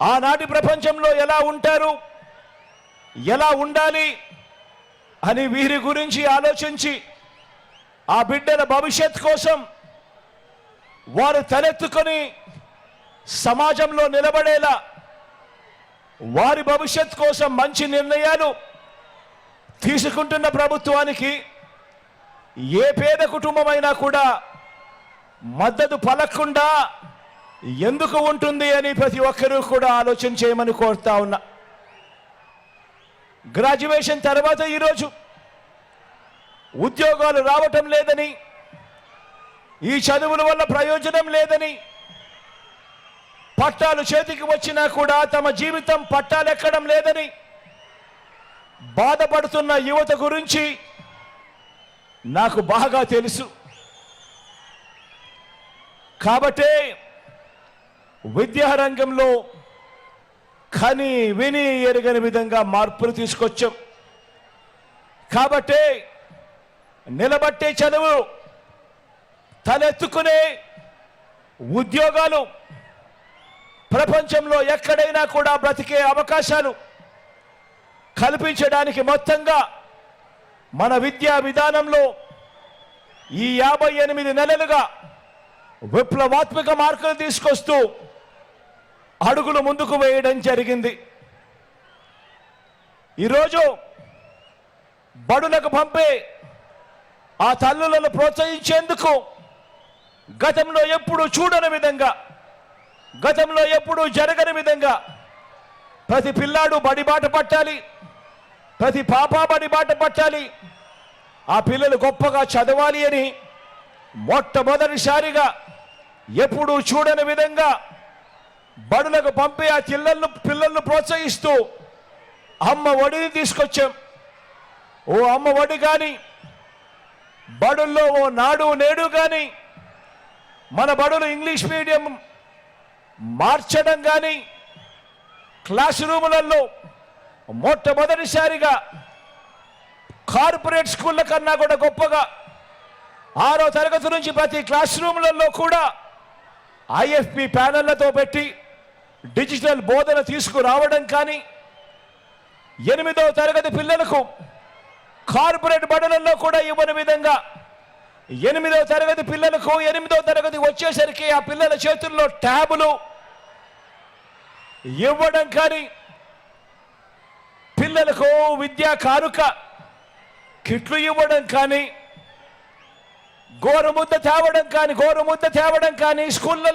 ఆనాటి ప్రపంచంలో ఎలా ఉంటారు? ఎలా ఉండాలి? అని వీరి గురించి ఆలోచించి ఆ బిడ్డల భవిష్యత్ కోసం వారు తలెత్తుకొని సమాజంలో నిలబడేలా వారి భవిష్యత్ కోసం మంచి నిర్ణయాలు తీసుకుంటున్న ప్రభుత్వానికి ఏ పేద కుటుంబమైనా కూడా మద్దతు పలకుండా ఎందుకు ఉంటుంది అని ప్రతి ఒక్కరూ కూడా ఆలోచన చేయమని కోరుతా ఉన్నా. గ్రాడ్యుయేషన్ తర్వాత ఈరోజు ఉద్యోగాలు రావటం లేదని ఈ చదువుల వల్ల ప్రయోజనం లేదని పట్టాలు చేతికి వచ్చినా కూడా తమ జీవితం పట్టాలెక్కడం లేదని బాధపడుతున్న యువత గురించి నాకు బాగా తెలుసు. కాబట్టే విద్యారంగంలో కని విని ఎరగని విధంగా మార్పులు తీసుకొచ్చాం. కాబట్టే నిలబట్టే చదువు తలెత్తుకునే ఉద్యోగాలు ప్రపంచంలో ఎక్కడైనా కూడా బ్రతికే అవకాశాలు కల్పించడానికి మొత్తంగా మన విద్యా విధానంలో ఈ యాభై ఎనిమిది నెలలుగా విప్లవాత్మక మార్పులు తీసుకొస్తూ అడుగులు ముందుకు వేయడం జరిగింది. ఈరోజు బడులకు పంపే ఆ తల్లులను ప్రోత్సహించేందుకు గతంలో ఎప్పుడు చూడని విధంగా గతంలో ఎప్పుడు జరగని విధంగా ప్రతి పిల్లాడు బడిబాట పట్టాలి ప్రతి పాప బడిబాట పట్టాలి ఆ పిల్లలు గొప్పగా చదవాలి అని మొట్టమొదటిసారిగా ఎప్పుడు చూడని విధంగా బడులకు పంపి ఆ చిల్లలను పిల్లలను ప్రోత్సహిస్తూ అమ్మ ఒడిని తీసుకొచ్చాం. ఓ అమ్మ ఒడి కానీ బడుల్లో ఓ నాడు నేడు కానీ మన బడులు ఇంగ్లీష్ మీడియం మార్చడం కానీ క్లాస్ రూములలో మొట్టమొదటిసారిగా కార్పొరేట్ స్కూళ్ళ కన్నా కూడా గొప్పగా ఆరో తరగతి నుంచి ప్రతి క్లాస్ రూములలో కూడా ఐఎఫ్పి ప్యానెళ్ళతో పెట్టి డిజిటల్ బోధన తీసుకురావడం కానీ ఎనిమిదవ తరగతి పిల్లలకు కార్పొరేట్ బడులలో కూడా ఇవ్వని విధంగా ఎనిమిదవ తరగతి పిల్లలకు ఎనిమిదవ తరగతి వచ్చేసరికి ఆ పిల్లల చేతుల్లో ట్యాబులు ఇవ్వడం కానీ పిల్లలకు విద్యా కానుక కిట్లు ఇవ్వడం కానీ గోరుముద్ద తేవడం కానీ గోరుముద్ద తేవడం కానీ స్కూళ్ళల్లో